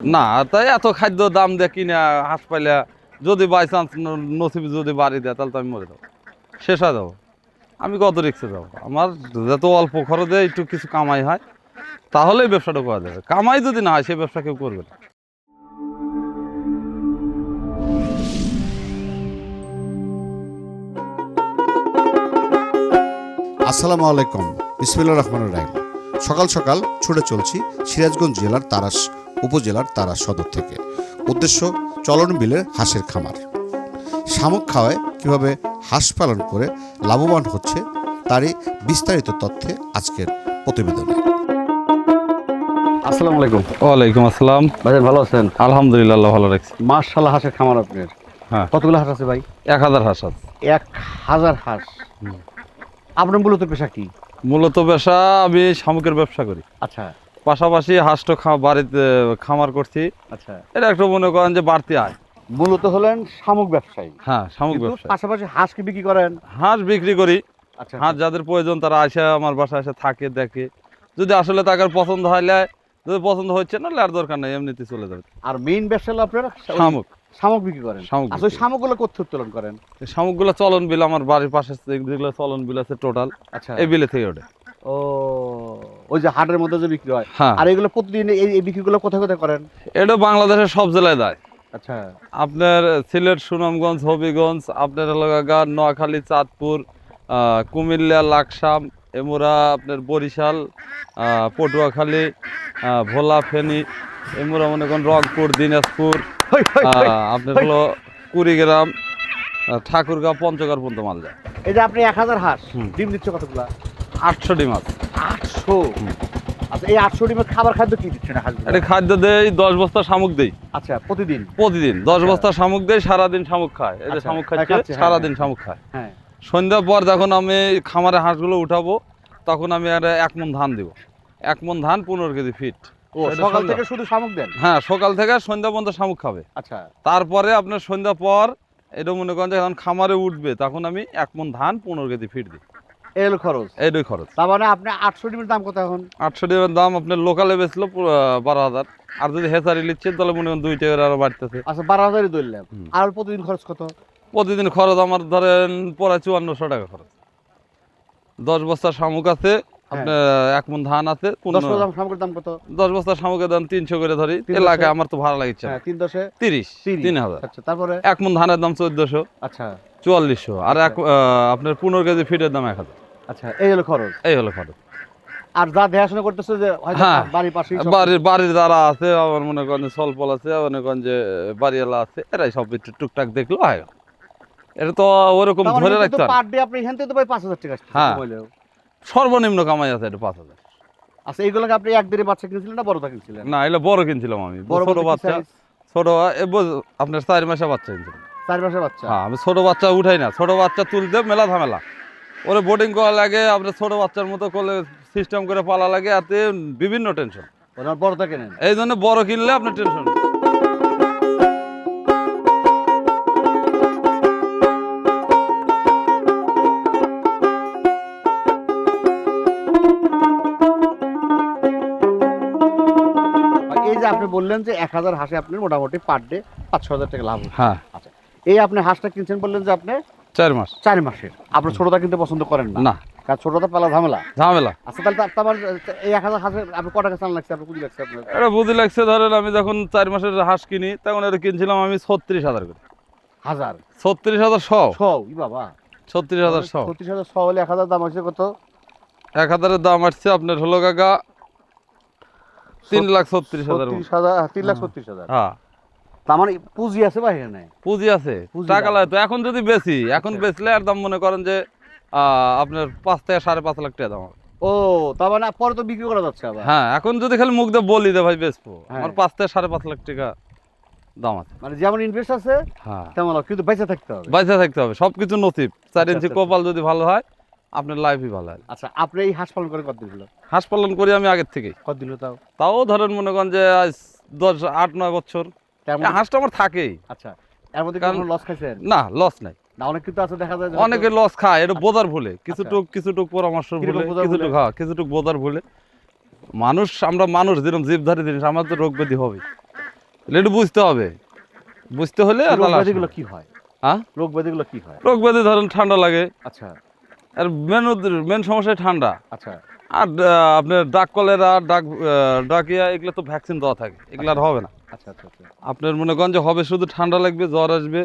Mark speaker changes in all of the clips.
Speaker 1: না, তাই এত খাদ্য দাম দিয়ে কিনে হাঁস পাইলে যদি বাই চান্স নসিব যদি বাড়ি দেয়, তাহলে তো আমি মরে যাব। শেষ হয়ে যাব। আমি কত রিক্সে যাব? আমার যত অল্প খরচে একটু কিছু কামাই হয়, তাহলেই ব্যবসাটা করা যাবে। কামাই যদি না হয়, সেই ব্যবসা কেউ করবে না।
Speaker 2: আসসালামু আলাইকুম। বিসমিল্লা রহমান রাহিম। সকাল সকাল ছুটে চলছি সিরাজগঞ্জ জেলার তারাস উপজেলার তারা সদর থেকে। উদ্দেশ্য চলন বিলের হাঁসের খামার। শামুক খাওয়ায় কীভাবে হাঁস পালন করে লাভবান হচ্ছে তারই বিস্তারিত তথ্যে আজকের প্রতিবেদনে।
Speaker 3: আসসালামু আলাইকুম।
Speaker 1: ওয়ালাইকুম আসসালাম।
Speaker 3: ভাইজান ভালো আছেন?
Speaker 1: আলহামদুলিল্লাহ আল্লাহ ভালো রাখছি
Speaker 3: মার্শাল্লাহ হাঁসের খামার আপনার।
Speaker 1: হ্যাঁ।
Speaker 3: কতগুলো হাঁস আছে ভাই?
Speaker 1: এক হাজার হাঁস আছে।
Speaker 3: এক হাজার হাঁস। আপনার মূলত পেশা কি?
Speaker 1: মূলত ব্যবসা আমি শামুকের ব্যবসা করি।
Speaker 3: আচ্ছা।
Speaker 1: পাশাপাশি হাঁসটা বাড়িতে খামার করছি।
Speaker 3: আচ্ছা।
Speaker 1: এটা একটু মনে করেন যে বাড়তি আয়।
Speaker 3: মূলত হলেন শামুক ব্যবসায়ী।
Speaker 1: হ্যাঁ শামুক
Speaker 3: কিন্তু
Speaker 1: ব্যবসা
Speaker 3: পাশাপাশি হাঁস কি বিক্রি করেন?
Speaker 1: হাঁস বিক্রি করি।
Speaker 3: আচ্ছা।
Speaker 1: হাঁস যাদের প্রয়োজন তারা আসে আমার বাসায় এসে থাকে দেখে। যদি আসলে তাদের পছন্দ হয় লেয় যদি পছন্দ হচ্ছে না লেয়ার দরকার নেই এমনিতে চলে যাবে।
Speaker 3: আর মেইন ব্যবসা হলো আপনার
Speaker 1: শামুক।
Speaker 3: শামুক বিক্রি করেন।
Speaker 1: শামুক
Speaker 3: আসলে শামুকগুলো কোথা উত্তোলন করেন?
Speaker 1: শামুকগুলো চলন বিল আমার বাড়ির পাশে যেগুলো চলন বিল আছে টোটাল
Speaker 3: আচ্ছা।
Speaker 1: এই বিলে থেকে ওঠে।
Speaker 3: ও ওই যে হাটের মধ্যে যে বিক্রি হয়।
Speaker 1: হ্যাঁ।
Speaker 3: আর এগুলো প্রতিদিন এই বিক্রিগুলো কোথায় কোথায় করেন?
Speaker 1: এটা বাংলাদেশের সব জেলায় দেয়।
Speaker 3: আচ্ছা।
Speaker 1: আপনার সিলেট সুনামগঞ্জ হবিগঞ্জ আপনার এলাকা নোয়াখালী চাঁদপুর কুমিল্লা লাকসাম এমুরা আপনার বরিশাল পটুয়াখালী ভোলা ফেনী এমুরা মনে করেন রংপুর দিনাজপুর আপনার হলো কুড়িগ্রাম ঠাকুরগাঁও পঞ্চগড় পর্যন্ত মাল যায়।
Speaker 3: এই যে আপনি এক হাজার হাঁস। ডিম দিচ্ছে কতগুলা?
Speaker 1: আটশো ডিম আছে।
Speaker 3: আটশো। আচ্ছা এই আটশো ডিমের খাবার খাদ্য কি দিচ্ছে না হাঁসগুলো
Speaker 1: এটা খাদ্য দেই দশ বস্তা শামুক দেই।
Speaker 3: আচ্ছা প্রতিদিন?
Speaker 1: প্রতিদিন দশ বস্তা শামুক দেই সারাদিন শামুক খায়। এই যে
Speaker 3: আচ্ছা,
Speaker 1: শামুক
Speaker 3: হ্যাঁ,
Speaker 1: খাচ্ছে
Speaker 3: হ্যাঁ,
Speaker 1: সারাদিন শামুক খায়।
Speaker 3: হ্যাঁ।
Speaker 1: সন্ধ্যার পর যখন আমি খামারে হাঁসগুলো উঠাবো তখন আমি আর এক মন ধান দিব। এক মন ধান পনেরো কেজি ফিট।
Speaker 3: সকাল থেকে শুধু শামুক দেন?
Speaker 1: হ্যাঁ সকাল থেকে সন্ধ্যা পর্যন্ত শামুক খাবে।
Speaker 3: আচ্ছা।
Speaker 1: তারপরে আপনার সন্ধ্যা পর এটা মনে করেন যখন খামারে উঠবে তখন আমি এক মন ধান পনেরো কেজি ফিট দিই।
Speaker 3: খরচ। তার মানে আপনি আটশো ডিমের দাম কত এখন?
Speaker 1: আটশো টাকার দাম আপনার লোকালে বেচলো বারো হাজার। আর যদি হেসারি নিচ্ছেন তাহলে মনে করেন দুই টাকার আরও বাড়তেছে।
Speaker 3: আচ্ছা বারো হাজারই ধরলাম। আর প্রতিদিন খরচ কত?
Speaker 1: প্রতিদিন খরচ আমার ধরেন প্রায় চুয়ান্নশো টাকা খরচ। দশ বস্তা শামুক আছে আপনার এক মন ধান আছে
Speaker 3: দশ
Speaker 1: বস্তা শামুকের দাম তিনশো করে ধরি? এলাকায় আমার তো ভাড়া লাগছে
Speaker 3: হ্যাঁ তিন দশে?
Speaker 1: তিরিশ
Speaker 3: তিরিশ।
Speaker 1: তিন হাজার।
Speaker 3: আচ্ছা তারপরে?
Speaker 1: এক মন ধানের দাম চোদ্দশো।
Speaker 3: আচ্ছা।
Speaker 1: চুয়াল্লিশশো। আর এক আপনার পনেরো কেজি ফিটের দাম এক হাজার।
Speaker 3: আচ্ছা এই হলো খরচ?
Speaker 1: এই হলো খরচ।
Speaker 3: আর যা দেখাশোনা করতেছে যে
Speaker 1: হ্যাঁ।
Speaker 3: বাড়ির পাশে
Speaker 1: বাড়ির বাড়ির যারা আছে আমার মনে করেন সলপল আছে মনে করেন যে বাড়িওয়ালা আছে এরাই সব একটু টুকটাক দেখল হয় এটা তো ওরকম ধরে রাখতে
Speaker 3: পার ডে আপনি এখান থেকে তো ভাই পাঁচ হাজার টাকা
Speaker 1: হ্যাঁ। সর্বনিম্ন কামাই আছে এটা পাঁচ হাজার।
Speaker 3: আচ্ছা এইগুলোকে আপনি এক দেড়ে বাচ্চা কিনছিলেন না বড়টা কিনছিলেন?
Speaker 1: না বড় কিনছিলাম আমি।
Speaker 3: বড়
Speaker 1: ছোট বাচ্চা? ছোট আপনার চার মাসে বাচ্চা কিনছিলাম।
Speaker 3: চার মাসের বাচ্চা।
Speaker 1: হ্যাঁ আমি ছোট বাচ্চা উঠাই না ছোট বাচ্চা তুলতে মেলা ঝামেলা। ওরে বোর্ডিং করা লাগে আপনার ছোট বাচ্চার মতো করলে সিস্টেম করে পালা লাগে এতে বিভিন্ন টেনশন
Speaker 3: ওনার বড়টা কেনেন
Speaker 1: এই জন্য বড় কিনলে আপনার টেনশন
Speaker 3: এই যে আপনি বললেন যে এক হাজার হাঁসে আপনি মোটামুটি পার ডে পাঁচ ছ হাজার টাকা লাভ।
Speaker 1: হ্যাঁ।
Speaker 3: এই আপনি হাঁসটা কিনছেন বললেন যে আপনি
Speaker 1: চার মাস।
Speaker 3: চার মাসের। আপনার ছোটটা কিনতে পছন্দ করেন না। কারণ ছোটটা পালা ঝামেলা।
Speaker 1: ঝামেলা।
Speaker 3: আচ্ছা তাহলে আমার এই এক হাজার হাঁসের আপনি চান লাগছে? আপনার পুঁজি লাগছে আপনার?
Speaker 1: এটা লাগছে ধরেন আমি যখন চার মাসের হাঁস কিনি তখন এটা কিনছিলাম আমি ছত্রিশ হাজার করে।
Speaker 3: হাজার?
Speaker 1: ছত্রিশ হাজার শ।
Speaker 3: ই বাবা।
Speaker 1: ছত্রিশ হাজার শ।
Speaker 3: ছত্রিশ হাজার ছ হলে এক হাজার দাম হচ্ছে কত?
Speaker 1: এক হাজারের দাম আসছে আপনার হলো কাকা। তিন লাখ ছত্রিশ হাজার
Speaker 3: ছত্রিশ হাজার তিন লাখ ছত্রিশ হাজার।
Speaker 1: হ্যাঁ।
Speaker 3: তার মানে পুঁজি আছে বা এখানে
Speaker 1: পুঁজি আছে। টাকা
Speaker 3: লাগে।
Speaker 1: লাগে তো। এখন যদি বেশি এখন
Speaker 3: আচ্ছা।
Speaker 1: বেচলে আর দাম মনে করেন যে আপনার পাঁচ থেকে সাড়ে পাঁচ লাখ টাকা দাম। হবে।
Speaker 3: ও তার মানে পরে তো বিক্রি করা যাচ্ছে আবার।
Speaker 1: হ্যাঁ এখন যদি খালি মুখ দিয়ে বলি দে ভাই বেচবো।
Speaker 3: হ্যাঁ।
Speaker 1: আমার পাঁচ থেকে সাড়ে পাঁচ লাখ টাকা দাম আছে।
Speaker 3: মানে যেমন ইনভেস্ট আছে
Speaker 1: হ্যাঁ।
Speaker 3: তেমন হবে, কিন্তু বেঁচে থাকতে হবে।
Speaker 1: বাইসে থাকতে হবে। সবকিছু নসিব। চার
Speaker 3: আচ্ছা,
Speaker 1: ইঞ্চি
Speaker 3: আচ্ছা,
Speaker 1: কপাল যদি ভালো হয় আপনার লাইফই ভালো হয়।
Speaker 3: আচ্ছা আপনি এই হাঁস পালন করে কত দিন হলো?
Speaker 1: হাঁস পালন করি আমি আগের থেকে
Speaker 3: কত দিন তাও?
Speaker 1: তাও ধরেন মনে করেন যে আজ দশ আট নয় বছর। হাঁসটা আমার থাকেই।
Speaker 3: আচ্ছা এর মধ্যে
Speaker 1: কারণ-
Speaker 3: লস খাইছেন?
Speaker 1: না লস নাই।
Speaker 3: না অনেক কিন্তু আছে দেখা যায়
Speaker 1: অনেকে লস খায় এটা বোঝার ভুলে। কিছুটুক কিছুটুক পরামর্শ
Speaker 3: আচ্ছা।
Speaker 1: ভুলে কিছুটুক হ্যাঁ কিছুটুক বোঝার ভুলে। মানুষ আমরা মানুষ যেরকম জীবধারী জিনিস আমার তো রোগ ব্যাধি হবে একটু বুঝতে হবে। বুঝতে হলে
Speaker 3: রোগ ব্যাধিগুলো কি হয়?
Speaker 1: হ্যাঁ?
Speaker 3: রোগ ব্যাধিগুলো কি হয়?
Speaker 1: রোগ ব্যাধি ধরেন ঠান্ডা লাগে।
Speaker 3: আচ্ছা।
Speaker 1: আর মেন মেন সমস্যা ঠান্ডা।
Speaker 3: আচ্ছা।
Speaker 1: আর আপনার ডাক কলেরা ডাক ডাকিয়া এগুলো তো ভ্যাকসিন দেওয়া থাকে। এগুলো আর হবে না।
Speaker 3: আচ্ছা আচ্ছা আচ্ছা
Speaker 1: আপনার মনে করেন যে হবে শুধু ঠান্ডা লাগবে জ্বর আসবে।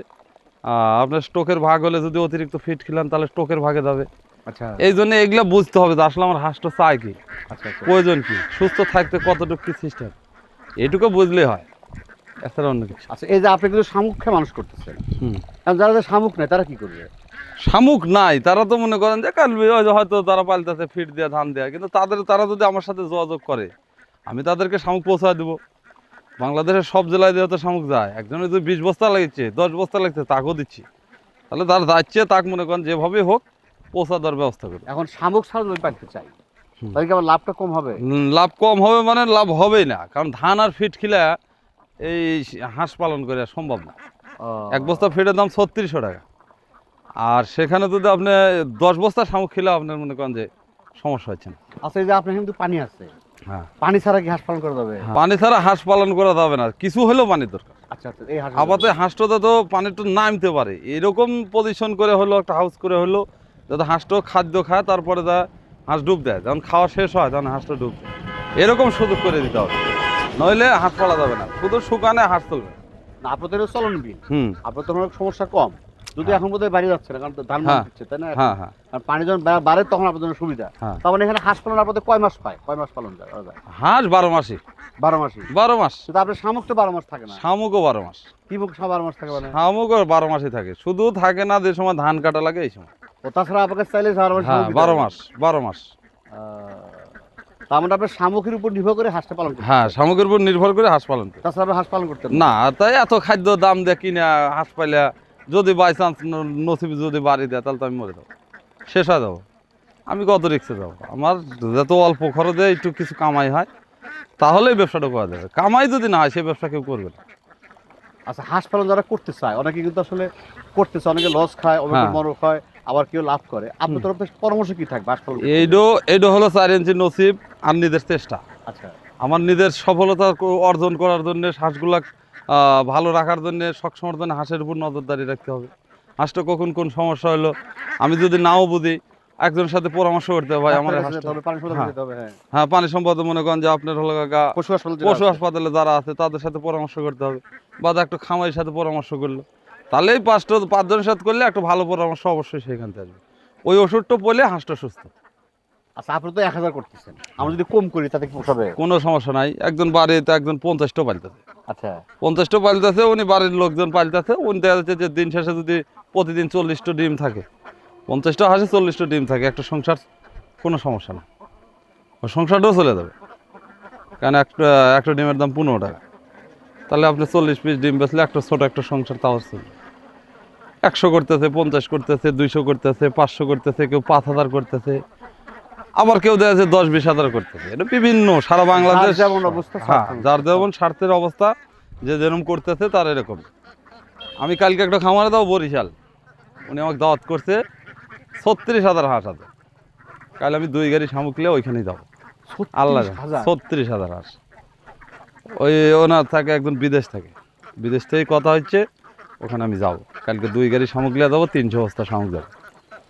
Speaker 1: আপনার স্টোকের ভাগ হলে যদি অতিরিক্ত ফিট খেলেন তাহলে স্টোকের ভাগে যাবে।
Speaker 3: আচ্ছা।
Speaker 1: এই জন্য এগুলো বুঝতে হবে যে আসলে আমার হাঁসটা চাই কি।
Speaker 3: আচ্ছা আচ্ছা।
Speaker 1: প্রয়োজন কি? সুস্থ থাকতে কতটুকু কি সিস্টেম এটুকু বুঝলেই হয়। এছাড়া অন্য কিছু।
Speaker 3: আচ্ছা এই যে আপনি কিন্তু শামুক মানুষ করতেছেন।
Speaker 1: হুম।
Speaker 3: যারা শামুক নেই তারা কি করবে?
Speaker 1: শামুক নাই তারা তো মনে করেন যে কালবি হয়তো তারা পাল্টাছে ফিট দেওয়া ধান দেওয়া কিন্তু তাদের তারা যদি আমার সাথে যোগাযোগ করে আমি তাদেরকে শামুক পৌঁছায় দেবো। বাংলাদেশের সব জেলায় দিয়ে তো শামুক যায় একজনের যদি বিশ বস্তা লাগছে দশ বস্তা লাগছে তাকেও দিচ্ছি। তাহলে তার যাচ্ছে তাক মনে করেন যেভাবে হোক পৌঁছা দেওয়ার ব্যবস্থা করি
Speaker 3: এখন শামুক ছাড়া যদি পাইতে চাই। তাহলে আবার লাভটা কম হবে?
Speaker 1: লাভ কম হবে মানে লাভ হবেই না কারণ ধান আর ফিট খিলা এই হাঁস পালন করে সম্ভব না। এক বস্তা ফিটের দাম ছত্রিশশো টাকা। আর সেখানে যদি আপনি দশ বস্তা শামুক খিলা আপনার মনে করেন যে সমস্যা হচ্ছে না।
Speaker 3: আচ্ছা এই যে আপনার কিন্তু পানি আছে। পানি ছাড়া কি হাঁস পালন করা যাবে?
Speaker 1: পানি ছাড়া হাঁস পালন করা যাবে না। কিছু হলেও পানি দরকার।
Speaker 3: আচ্ছা আচ্ছা এই
Speaker 1: আপাতত হাঁসটা তো পানিটা নামতে পারে। এরকম পজিশন করে হলো একটা হাউস করে হলো যাতে হাঁসটাও খাদ্য খায় তারপরে যা হাঁস ডুব দেয়। যখন খাওয়া শেষ হয় তখন হাঁসটা ডুব দেয়। এরকম সুযোগ করে দিতে হবে। নইলে হাঁস পালা যাবে না। শুধু শুকানে হাঁস চলবে
Speaker 3: না আপনাদের চলন বিল
Speaker 1: হুম।
Speaker 3: তো অনেক সমস্যা কম। যদি
Speaker 1: হ্যাঁ।
Speaker 3: এখন বোধহয় বাড়ি যাচ্ছে না কারণ ধান
Speaker 1: হ্যাঁ।
Speaker 3: দিচ্ছে তাই না?
Speaker 1: হ্যাঁ হ্যাঁ।
Speaker 3: পানি যখন বাড়ে তখন আপনাদের জন্য সুবিধা। তার মানে এখানে হাঁস পালন আপনাদের কয় মাস পায় কয় মাস পালন যায়?
Speaker 1: হাঁস বারো মাসই।
Speaker 3: বারো মাসই?
Speaker 1: বারো মাস।
Speaker 3: কিন্তু আপনার শামুক তো বারো মাস থাকে না।
Speaker 1: শামুকও বারো মাস।
Speaker 3: কি বারো মাস থাকে মানে?
Speaker 1: শামুকও বারো মাসই থাকে। শুধু থাকে না যে সময় ধান কাটা লাগে এই সময়।
Speaker 3: ও তাছাড়া আপনাকে চাইলে বারো মাস
Speaker 1: বারো মাস বারো মাস।
Speaker 3: আহ, তার মানে আপনার শামুকের উপর নির্ভর করে হাঁসটা পালন করতে
Speaker 1: হ্যাঁ। শামুকের উপর নির্ভর করে হাঁস পালন করে
Speaker 3: তাছাড়া হাঁস পালন করতে
Speaker 1: না তাই এত খাদ্য দাম দিয়ে কিনে হাঁস পাইলে যদি বাই চান্স নসিব যদি বাড়ি দেয় তাহলে তো আমি মরে যাব। শেষ হয়ে যাব। আমি কত রিক্সে যাব? আমার যত অল্প খরচে একটু কিছু কামাই হয় তাহলেই ব্যবসাটা করা যাবে। কামাই যদি না হয় সেই ব্যবসা কেউ করবে না।
Speaker 3: আচ্ছা হাঁস পালন যারা করতে চায় অনেকে কিন্তু আসলে করতেছে অনেকে লস খায় অনেকে
Speaker 1: হ্যাঁ।
Speaker 3: মরক হয় আবার কেউ লাভ করে। আপনার তরফ থেকে পরামর্শ কি থাকবে হাঁস পালন
Speaker 1: এইডো এইডো হলো চার ইঞ্চি নসিব আর নিজের চেষ্টা।
Speaker 3: আচ্ছা।
Speaker 1: আমার নিজের সফলতা অর্জন করার জন্য হাঁসগুলা ভালো রাখার জন্য সবসময়ের জন্য হাঁসের উপর নজরদারি রাখতে হবে। হাঁসটা কখন কোন সমস্যা হলো আমি যদি নাও বুঝি একজনের সাথে পরামর্শ করতে হবে ভাই আমার হ্যাঁ।
Speaker 3: হ্যাঁ।
Speaker 1: হ্যাঁ পানি সম্পদ মনে করেন যে আপনার হলো পশু হাসপাতাল যারা আছে। তাদের সাথে পরামর্শ করতে হবে। বা একটা খামারের সাথে পরামর্শ করল। তাহলেই পাঁচটা পাঁচজনের সাথে করলে একটা ভালো পরামর্শ অবশ্যই সেখান থেকে আসবে। ওই ওষুধটা পড়লে হাঁসটা সুস্থ।
Speaker 3: আচ্ছা আপনি তো এক হাজার করতেছেন। আমরা যদি কম করি তাতে কি
Speaker 1: কোনো সমস্যা নাই। একজন বাড়িতে একজন পঞ্চাশটা পালতেছে।
Speaker 3: আচ্ছা।
Speaker 1: পঞ্চাশটা পালতেছে উনি বাড়ির লোকজন পালতেছে উনি দেখা যাচ্ছে যে দিন শেষে যদি প্রতিদিন চল্লিশটা ডিম থাকে, পঞ্চাশটা হাসে চল্লিশটা ডিম থাকে, একটা সংসার কোনো সমস্যা না। ওই সংসারটাও চলে যাবে। কারণ একটা একটা ডিমের দাম পনেরো টাকা। তাহলে আপনি চল্লিশ পিস ডিম বেচলে একটা ছোটো একটা সংসার তাও চলবে একশো করতেছে, পঞ্চাশ করতেছে, দুইশো করতেছে, পাঁচশো করতেছে, কেউ পাঁচ হাজার করতেছে। আবার কেউ দেখা যাচ্ছে দশ বিশ হাজার করতেছে এটা বিভিন্ন সারা বাংলাদেশ।
Speaker 3: যেমন অবস্থা,
Speaker 1: হ্যাঁ যার যেমন স্বার্থের অবস্থা যে যেরকম করতেছে তার এরকম। আমি কালকে একটা খামারে দাও বরিশাল। উনি আমাকে দাওয়াত করছে ছত্রিশ হাজার হাঁস আছে। কাল আমি দুই গাড়ি শামুকলে ওইখানেই যাব। আল্লাহ
Speaker 3: ছত্রিশ হাজার?
Speaker 1: হাঁস। ওই ওনার থাকে একজন বিদেশ থাকে। বিদেশ থেকে কথা হচ্ছে ওখানে আমি যাব। কালকে দুই গাড়ি শামুক লিয়ে যাব তিনশো বস্তা শামুক যাব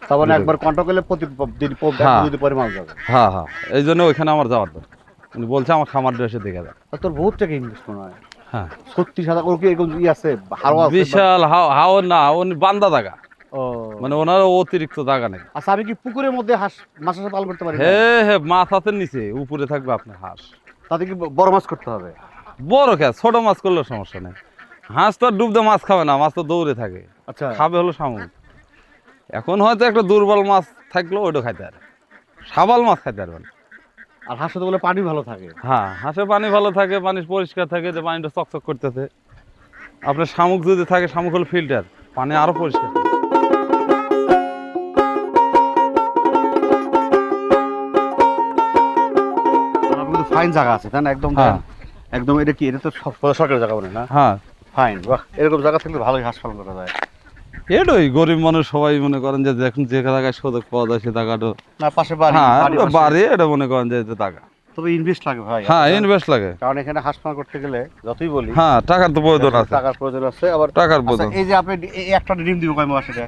Speaker 3: তার মানে একবার কন্ট্যাক্ট করলে প্রতি দিন প-
Speaker 1: হ্যাঁ।
Speaker 3: যাবে।
Speaker 1: হ্যাঁ হ্যাঁ। এই জন্য ওইখানে আমার যাওয়ার দরকার। উনি বলছে আমার খামার দেখে যাবে
Speaker 3: তোর বহুত টাকা হয়।
Speaker 1: হ্যাঁ।
Speaker 3: ছত্রিশ হাজার ওর কি এরকম ই আছে?
Speaker 1: বিশাল না উনি বান্দা জায়গা মানে ওনার অতিরিক্ত জায়গা নেই
Speaker 3: আচ্ছা আমি কি পুকুরের মধ্যে হাঁস মাছ হাঁস পালন করতে পারি না?
Speaker 1: হে হে মাছ আছে নিচে উপরে থাকবে আপনার হাঁস।
Speaker 3: তাতে কি বড় মাছ করতে হবে?
Speaker 1: বড় কে ছোট মাছ করলে সমস্যা নেই। হাঁস তো আর ডুবতে মাছ খাবে না মাছ তো দৌড়ে থাকে।
Speaker 3: আচ্ছা।
Speaker 1: খাবে হলো শামুক। এখন হয়তো একটা দুর্বল মাছ থাকলেও ওইটা খাইতে পারে। সাবাল মাছ খাইতে পারবে না।
Speaker 3: আর হাঁস তো বলে পানি ভালো থাকে।
Speaker 1: হ্যাঁ হাঁসের পানি ভালো থাকে পানি পরিষ্কার থাকে যে পানিটা চকচক করতেছে। আপনার শামুক যদি থাকে শামুক হলো ফিল্টার পানি আরও পরিষ্কার।
Speaker 3: ফাইন জায়গা আছে তাই না? একদম
Speaker 1: হ্যাঁ।
Speaker 3: একদম এটা কি এটা তো সব- সরকারি জায়গা বলে না?
Speaker 1: হ্যাঁ।
Speaker 3: ফাইন বাহ। এরকম জায়গা থাকলে ভালোই হাঁস পালন করা যায়।
Speaker 1: এটাই গরিব মানুষ সবাই মনে করেন যে দেখুন যে জায়গায় সুযোগ পাওয়া যায় সে
Speaker 3: না পাশে বাড়ি
Speaker 1: হ্যাঁ
Speaker 3: বাড়ি
Speaker 1: এটা মনে করেন যে টাকা।
Speaker 3: তবে ইনভেস্ট লাগে ভাই।
Speaker 1: হ্যাঁ ইনভেস্ট লাগে।
Speaker 3: কারণ এখানে হাঁস করতে গেলে যতই বলি
Speaker 1: হ্যাঁ টাকার তো প্রয়োজন আছে।
Speaker 3: টাকার প্রয়োজন আছে আবার
Speaker 1: টাকার
Speaker 3: আচ্ছা,
Speaker 1: প্রয়োজন।
Speaker 3: এই যে আপনি একটা ডিম দিব কয় মাস এটা?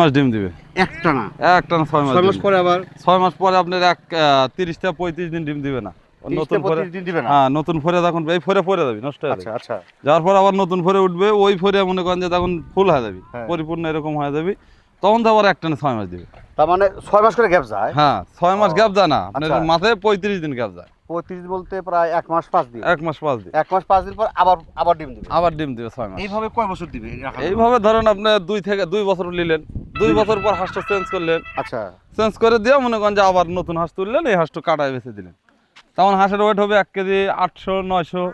Speaker 1: মাস ডিম দিবে।
Speaker 3: একটা না?
Speaker 1: একটা না ছয় মাস
Speaker 3: ছয় মাস পরে আবার
Speaker 1: মাস পরে আপনার এক তিরিশ থেকে পঁয়ত্রিশ দিন ডিম দিবে না। নতুন ফরে
Speaker 3: পঁয়ত্রিশ দিন দিবে না?
Speaker 1: হ্যাঁ নতুন ফরে তখন এই ফরে পরে যাবি নষ্ট হয়ে
Speaker 3: আচ্ছা
Speaker 1: যাবে।
Speaker 3: আচ্ছা।
Speaker 1: যাওয়ার পর আবার নতুন ফরে উঠবে ওই ফরে মনে করেন যে তখন ফুল হয়ে যাবি
Speaker 3: হ্যাঁ।
Speaker 1: পরিপূর্ণ এরকম হয়ে যাবি। তখন তো আবার একটা ছয় মাস দিবে।
Speaker 3: তার মানে ছয় মাস করে গ্যাপ যায়?
Speaker 1: হ্যাঁ ছয় মাস গ্যাপ যায় না। আপনার
Speaker 3: আচ্ছা।
Speaker 1: মাথায় পঁয়ত্রিশ দিন গ্যাপ যায়।
Speaker 3: পঁয়ত্রিশ বলতে প্রায় এক মাস পাঁচ দিন।
Speaker 1: এক মাস পাঁচ দিন।
Speaker 3: এক মাস পাঁচ দিন পর আবার আবার ডিম দিবে।
Speaker 1: আবার ডিম দিবে ছয় মাস।
Speaker 3: এইভাবে কয় বছর দিবে?
Speaker 1: এইভাবে ধরেন আপনি দুই থেকে দুই বছর নিলেন। দুই
Speaker 3: দুই
Speaker 1: বছর পর হাঁসটা চেঞ্জ করলেন।
Speaker 3: আচ্ছা।
Speaker 1: চেঞ্জ করে দিয়ে মনে করেন যে আবার নতুন হাঁস তুললেন এই হাঁসটা কাটায় বেছে দিলেন। তখন হাঁসের ওয়েট হবে এক কেজি আটশো নয়শো।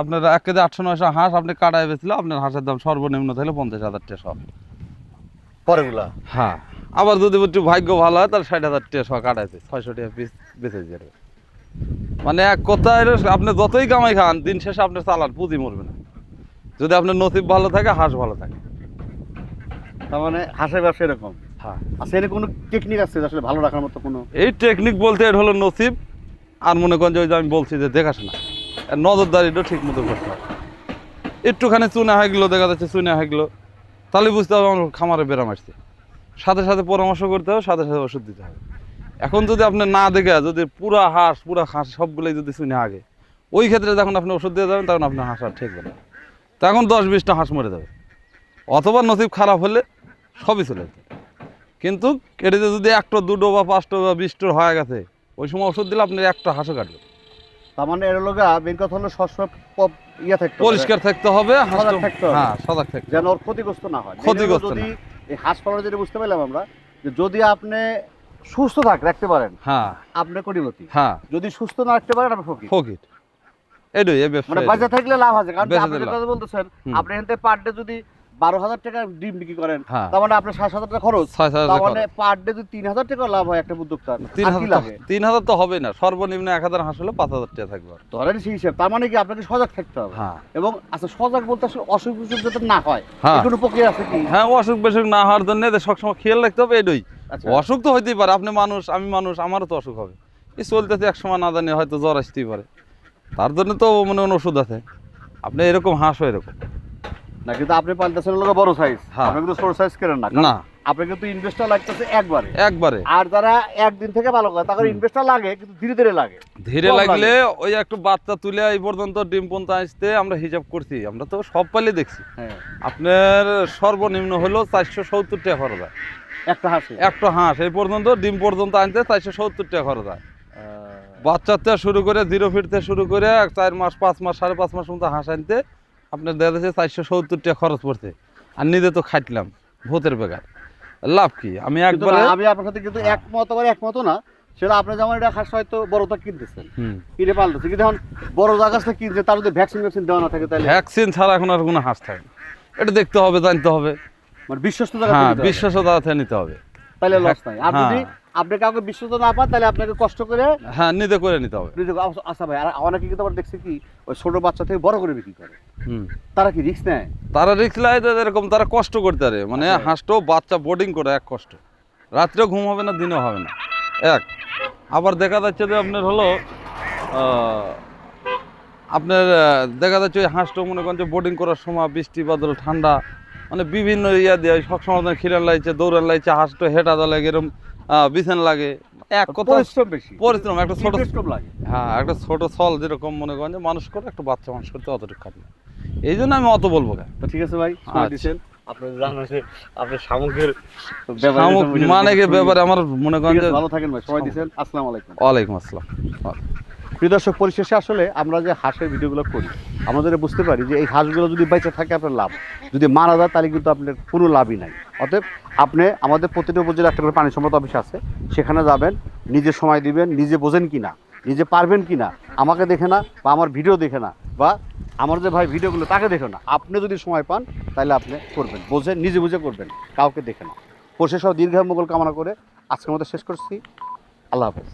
Speaker 1: আপনার এক কেজি আটশো নয়শো হাঁস আপনি কাটায় বেচলে আপনার হাঁসের দাম সর্বনিম্ন থাকলে পঞ্চাশ হাজার টাকা সব
Speaker 3: পরেগুলা
Speaker 1: হ্যাঁ। আবার যদি একটু ভাগ্য ভালো হয় তাহলে ষাট হাজার টাকা সব কাটাইছে ছয়শো টাকা পিস বেঁচে যাবে মানে এক কথায় আপনি যতই কামাই খান দিন শেষে আপনার চালান পুঁজি মরবে না। যদি আপনার নসিব ভালো থাকে হাঁস ভালো থাকে।
Speaker 3: তার মানে হাঁসের ব্যবসা এরকম?
Speaker 1: হ্যাঁ।
Speaker 3: আচ্ছা এর কোনো টেকনিক আছে আসলে ভালো রাখার মতো কোনো?
Speaker 1: এই টেকনিক বলতে এটা হলো নসিব। আর মনে করেন যে ওই যে আমি বলছি যে দেখাশোনা। আর নজরদারিটাও ঠিক মতো করতে হবে একটুখানি চুনা হয়ে গেলো, দেখা যাচ্ছে চুনা হয়ে গেলো। তাহলে বুঝতে হবে আমার খামারে বেরাম আসছে। সাথে সাথে পরামর্শ করতে হবে, সাথে সাথে ওষুধ দিতে হবে। এখন যদি আপনি না দেখে, যদি পুরা হাঁস পুরা হাঁস সবগুলোই যদি চুনে আগে, ওই ক্ষেত্রে যখন আপনি ওষুধ দিয়ে যাবেন, তখন আপনার হাঁস আর ঠেকবে না। তখন দশ বিশটা হাঁস মরে যাবে। অথবা নসিব খারাপ হলে সবই চলে যেত। কিন্তু এটাতে যদি একটা, দুটো বা পাঁচটা বা বিশটোর হয়ে গেছে ওই সময় ওষুধ দিলে আপনার একটা হাঁসও কাটবে।
Speaker 3: তার মানে এর লগা মেন কথা হলো সবসময় ইয়ে থাকতে
Speaker 1: পরিষ্কার থাকতে হবে
Speaker 3: সজাগ থাকতে হবে।
Speaker 1: হ্যাঁ সজাগ থাকতে
Speaker 3: যেন ওর ক্ষতিগ্রস্ত না হয়।
Speaker 1: ক্ষতিগ্রস্ত
Speaker 3: যদি এই হাঁস পালনে যেটা বুঝতে পারলাম আমরা যে যদি আপনি সুস্থ থাক রাখতে পারেন
Speaker 1: হ্যাঁ।
Speaker 3: আপনি কোটিপতি
Speaker 1: হ্যাঁ।
Speaker 3: যদি সুস্থ না রাখতে পারেন আপনি ফকির।
Speaker 1: ফকির। এটাই
Speaker 3: মানে বাজার থাকলে লাভ আছে। কারণ আপনি। যেটা বলতেছেন আপনি এখান থেকে পার ডে যদি বারো হাজার টাকা ডিম বিক্রি করেন।
Speaker 1: হ্যাঁ।
Speaker 3: তার মানে আপনার সাত হাজার টাকা খরচ। তার মানে পার ডে যদি তিন হাজার টাকা লাভ হয় একটা উদ্যোক্তার
Speaker 1: তিন হাজার তিন হাজার তো হবে না। সর্বনিম্ন এক হাজার হাঁস হলে পাঁচ হাজার টাকা থাকবে।
Speaker 3: ধরেন সেই হিসাব তার মানে কি আপনাকে সজাগ থাকতে হবে?
Speaker 1: হ্যাঁ।
Speaker 3: এবং আচ্ছা সজাগ বলতে আসলে অসুখ বিসুখ যাতে না হয়
Speaker 1: হ্যাঁ।
Speaker 3: কোনো প্রক্রিয়া আছে কি?
Speaker 1: হ্যাঁ অসুখ বেসুখ না হওয়ার জন্য এদের সবসময় খেয়াল রাখতে হবে এটাই।
Speaker 3: আচ্ছা।
Speaker 1: অসুখ তো হইতেই পারে আপনি মানুষ আমি মানুষ আমারও তো অসুখ হবে। এই চলতেছে এক সময় না জানি হয়তো জ্বর আসতেই পারে। তার জন্য তো মনে ওষুধ আছে। আপনি এরকম হাঁসও এরকম।
Speaker 3: না কিন্তু আপনি পাল্টাছেন লোক বড় সাইজ
Speaker 1: হ্যাঁ।
Speaker 3: আপনি কিন্তু ছোট সাইজ করেন না
Speaker 1: না।
Speaker 3: আপনি কিন্তু ইনভেস্টটা লাগতেছে একবারে।
Speaker 1: একবারে।
Speaker 3: আর যারা একদিন থেকে ভালো করে তাদের ইনভেস্টটা লাগে কিন্তু ধীরে ধীরে লাগে।
Speaker 1: ধীরে লাগলে ওই একটু বাচ্চা তুলে এই পর্যন্ত ডিম পর্যন্ত আসতে আমরা হিসাব করছি। আমরা তো সব পালে দেখছি।
Speaker 3: হ্যাঁ।
Speaker 1: আপনার সর্বনিম্ন হলো চারশো সত্তর টাকা খরচ হয়।
Speaker 3: একটা হাসি।
Speaker 1: একটা হাঁস এই পর্যন্ত ডিম পর্যন্ত আনতে চারশো সত্তর টাকা খরচ হয়। বাচ্চার থেকে শুরু করে জিরো ফিট থেকে শুরু করে চার মাস পাঁচ মাস সাড়ে পাঁচ মাস মতো হাঁস আনতে আপনার দেখা যাচ্ছে চারশো সত্তর টাকা খরচ পড়ছে। আর নিজে তো খাটলাম ভূতের বেকার। লাভ কি? আমি একবারে
Speaker 3: আমি আপনার সাথে কিন্তু। একমত আবার একমত না। সেটা আপনি যেমন এটা হাঁস হয়তো বড়টা কিনতেছেন। কিনে পাল্টেছে। কিন্তু এখন বড় জায়গাটা কিনছে তার যদি ভ্যাকসিন ভ্যাকসিন দেওয়া না থাকে তাহলে
Speaker 1: ভ্যাকসিন ছাড়া এখন আর কোনো হাঁস থাকে না। এটা দেখতে হবে জানতে হবে।
Speaker 3: মানে বিশ্বস্ত জায়গা
Speaker 1: হ্যাঁ
Speaker 3: থেকে
Speaker 1: নিতে হবে।
Speaker 3: তাহলে লস নাই। আর
Speaker 1: হ্যাঁ।
Speaker 3: যদি আপনি কাউকে বিশ্বস্ত না পান তাহলে আপনাকে কষ্ট করে
Speaker 1: হ্যাঁ নিজে করে নিতে হবে।
Speaker 3: নিজে আচ্ছা ভাই আর অনেকে কিন্তু আবার দেখছি কি ওই ছোট বাচ্চা থেকে বড় করে বিক্রি করে।
Speaker 1: হুম।
Speaker 3: তারা কি রিস্ক নেয়?
Speaker 1: তারা রিক্স লাই এরকম তারা কষ্ট করতে পারে। মানে
Speaker 3: আচ্ছা।
Speaker 1: হাঁসটাও বাচ্চা বোর্ডিং করে এক কষ্ট। রাত্রেও ঘুম হবে না দিনও হবে না। এক আবার দেখা যাচ্ছে যে আপনার হলো আপনার দেখা যাচ্ছে ওই হাঁসটাও মনে করেন যে বোর্ডিং করার সময় বৃষ্টি বাদল ঠান্ডা মানে বিভিন্ন ইয়া দিয়ে সবসময় খিরান লাগছে দৌড়ান লাগছে হাঁসটা হেঁটা দা লাগে এরকম বিছান লাগে। এক কথা
Speaker 3: পরিশ্রম বেশি।
Speaker 1: পরিশ্রম একটা ছোট
Speaker 3: লাগে।
Speaker 1: হ্যাঁ একটা ছোট ছল যেরকম মনে করেন যে মানুষ করে একটা বাচ্চা মানুষ করতে অতটুকু খাটে এই জন্য আমি অত বলব কেন
Speaker 3: ঠিক আছে ভাই
Speaker 1: আচ্ছা।
Speaker 3: দিচ্ছেন।
Speaker 1: মানে ব্যাপারে আমার মনে করেন যে
Speaker 3: ভালো থাকেন ভাই সময় দিচ্ছেন। আসসালামু আলাইকুম।
Speaker 1: ওয়ালাইকুম আসসালাম।
Speaker 3: প্রিয় দর্শক পরিশেষে আসলে আমরা যে হাঁসের ভিডিওগুলো করি আমাদের বুঝতে পারি যে এই হাঁসগুলো যদি বেঁচে থাকে আপনার লাভ। যদি মারা যায় তাহলে কিন্তু আপনার কোনো লাভই নাই। অতএব আপনি আমাদের প্রতিটি উপজেলা একটা করে পানি সম্পদ অফিস আছে, সেখানে যাবেন, নিজে সময় দিবেন, নিজে বোঝেন কি না নিজে পারবেন কি না আমাকে দেখে না বা আমার ভিডিও দেখে না বা আমার যে ভাই ভিডিওগুলো তাকে দেখে না। আপনি যদি সময় পান, তাহলে আপনি করবেন, বোঝেন, নিজে বুঝে করবেন, কাউকে দেখে না। প্রশেষ দীর্ঘ মোগল কামনা করে আজকের মতো শেষ করছি। আল্লাহ হাফেজ।